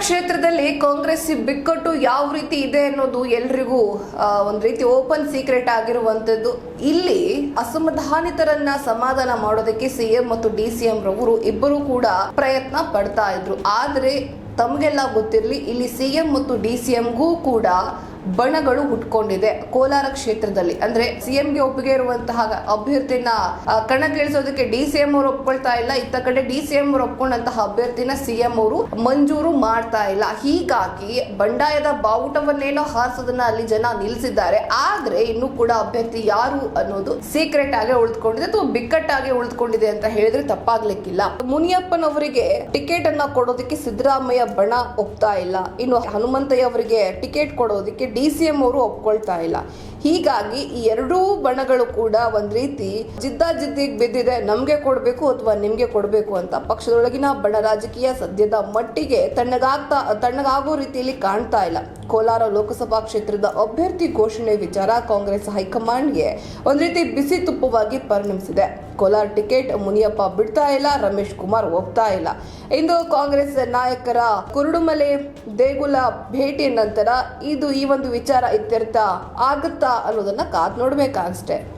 ಕ್ಷೇತ್ರದಲ್ಲಿ ಕಾಂಗ್ರೆಸ್ ಬಿಕ್ಕಟ್ಟು ಯಾವ ರೀತಿ ಇದೆ ಅನ್ನೋದು ಎಲ್ರಿಗೂ ಒಂದು ರೀತಿ ಓಪನ್ ಸೀಕ್ರೆಟ್ ಆಗಿರುವಂತದ್ದು. ಇಲ್ಲಿ ಅಸಮಾಧಾನಿತರನ್ನ ಸಮಾಧಾನ ಮಾಡೋದಕ್ಕೆ ಸಿಎಂ ಮತ್ತು ಡಿ ಸಿ ರವರು ಇಬ್ಬರು ಕೂಡ ಪ್ರಯತ್ನ ಪಡ್ತಾ ಇದ್ರು. ಆದ್ರೆ ತಮಗೆಲ್ಲ ಗೊತ್ತಿರಲಿ, ಇಲ್ಲಿ ಸಿಎಂ ಮತ್ತು ಡಿ ಸಿ ಕೂಡ ಬಣಗಳು ಹುಟ್ಕೊಂಡಿದೆ. ಕೋಲಾರ ಕ್ಷೇತ್ರದಲ್ಲಿ. ಅಂದ್ರೆ ಸಿಎಂಗೆ ಒಪ್ಪಿಗೆ ಇರುವಂತಹ ಅಭ್ಯರ್ಥಿನ ಕಣಕ್ಕೆ ಕಣಕ್ಕಿಳಿಸೋದಕ್ಕೆ ಡಿ ಸಿ ಎಂ ಅವರು ಒಪ್ಕೊಳ್ತಾ ಇಲ್ಲ. ಇತ್ತ ಕಡೆ ಡಿ ಸಿ ಎಂ ಅವರು ಒಪ್ಕೊಂಡಂತಹ ಅಭ್ಯರ್ಥಿನ ಸಿಎಂ ಅವರು ಮಂಜೂರು ಮಾಡ್ತಾ ಇಲ್ಲ. ಹೀಗಾಗಿ ಬಂಡಾಯದ ಬಾವುಟವನ್ನೇನೋ ಹಾರಿಸೋದನ್ನ ಅಲ್ಲಿ ಜನ ನಿಲ್ಲಿಸಿದ್ದಾರೆ ಆದ್ರೆ ಇನ್ನೂ ಕೂಡ ಅಭ್ಯರ್ಥಿ ಯಾರು ಅನ್ನೋದು ಸೀಕ್ರೆಟ್ ಆಗಿ ಉಳಿದುಕೊಂಡಿದೆ ಅಥವಾ ಬಿಕ್ಕಟ್ಟಾಗಿ ಉಳಿದುಕೊಂಡಿದೆ ಅಂತ ಹೇಳಿದ್ರೆ ತಪ್ಪಾಗ್ಲಿಕ್ಕಿಲ್ಲ. ಮುನಿಯಪ್ಪನವರಿಗೆ ಟಿಕೆಟ್ ಅನ್ನ ಕೊಡೋದಕ್ಕೆ ಸಿದ್ದರಾಮಯ್ಯ ಬಣ ಒಪ್ತಾ ಇಲ್ಲ. ಇನ್ನು ಹನುಮಂತಯ್ಯ ಅವರಿಗೆ ಟಿಕೆಟ್ ಕೊಡೋದಕ್ಕೆ ಡಿ ಸಿ ಎಂ ಅವರು ಒಪ್ಕೊಳ್ತಾ ಇಲ್ಲ. ಹೀಗಾಗಿ ಈ ಎರಡೂ ಬಣಗಳು ಕೂಡ ಒಂದು ರೀತಿ ಜಿದ್ದಾಜಿದ್ದಿಗೆ ಬಿದ್ದಿದೆ. ನಮಗೆ ಕೊಡಬೇಕು ಅಥವಾ ನಿಮಗೆ ಕೊಡಬೇಕು ಅಂತ. ಪಕ್ಷದೊಳಗಿನ ಬಣ ರಾಜಕೀಯ ಸದ್ಯದ ಮಟ್ಟಿಗೆ ತಣ್ಣಗಾಗ್ತಾ, ತಣ್ಣಗಾಗೋ ರೀತಿಯಲ್ಲಿ ಕಾಣ್ತಾ ಇಲ್ಲ. ಕೋಲಾರ ಲೋಕಸಭಾ ಕ್ಷೇತ್ರದ ಅಭ್ಯರ್ಥಿ ಘೋಷಣೆ ವಿಚಾರ ಕಾಂಗ್ರೆಸ್ ಹೈಕಮಾಂಡ್ಗೆ ಒಂದು ರೀತಿ ಬಿಸಿ ತುಪ್ಪವಾಗಿ ಪರಿಣಮಿಸಿದೆ. ಕೋಲಾರ ಟಿಕೆಟ್ ಮುನಿಯಪ್ಪ ಬಿಡ್ತಾ ಇಲ್ಲ, ರಮೇಶ್ ಕುಮಾರ್ ಹೋಗ್ತಾ ಇಲ್ಲ. ಇಂದು ಕಾಂಗ್ರೆಸ್ ನಾಯಕರ ಕುರುಡುಮಲೆ ದೇಗುಲ ಭೇಟಿಯ ನಂತರ ಇದು ಈ ಒಂದು ವಿಚಾರ ಇತ್ಯರ್ಥ ಆಗುತ್ತಾ ಅನ್ನೋದನ್ನ ಕಾದ್ ನೋಡ್ಬೇಕಷ್ಟೇ.